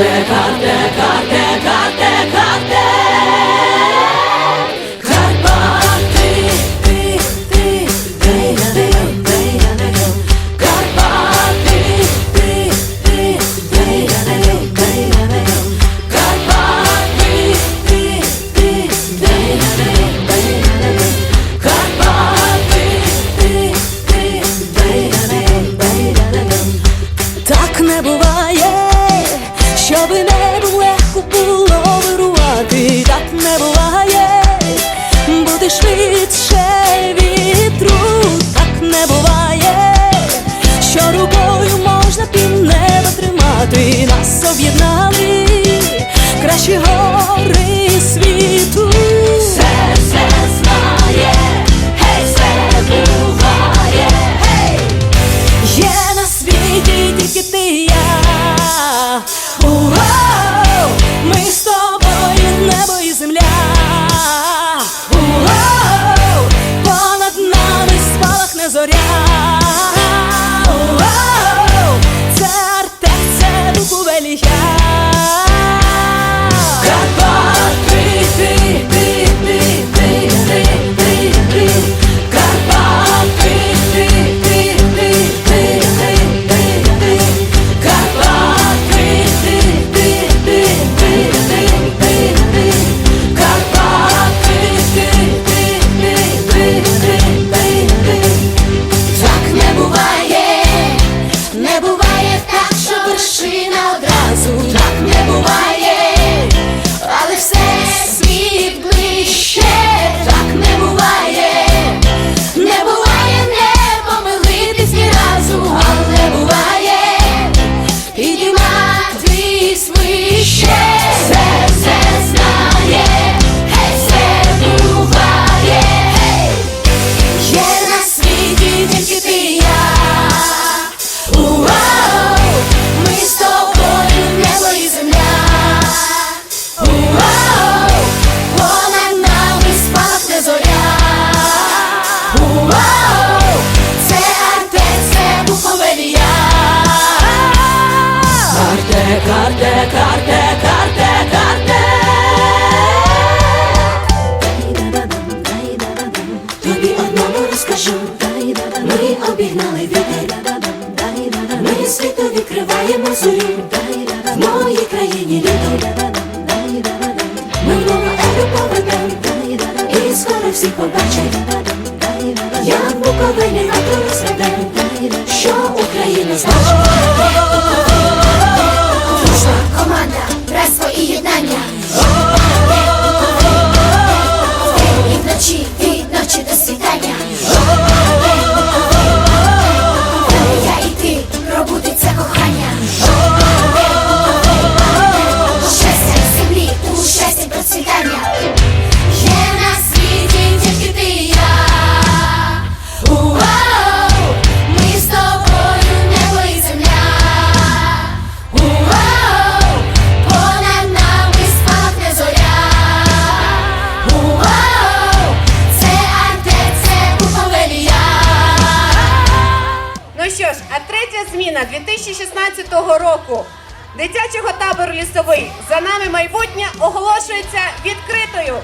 Deca, deca, deca, аби небу легко було вирувати, так не буває, бути швидше вітру, так не буває, що рукою можна пів неба тримати, нас об'єднали. sweet. сигнали віти Ми світу відкриваємо зорю В моїй країні літо. Ми нова еру поведем. І скоро всі побачать. Як буковині раду розкладе Що Україна значить зміна 2016 року дитячого табору лісовий за нами майбутнє оголошується відкритою.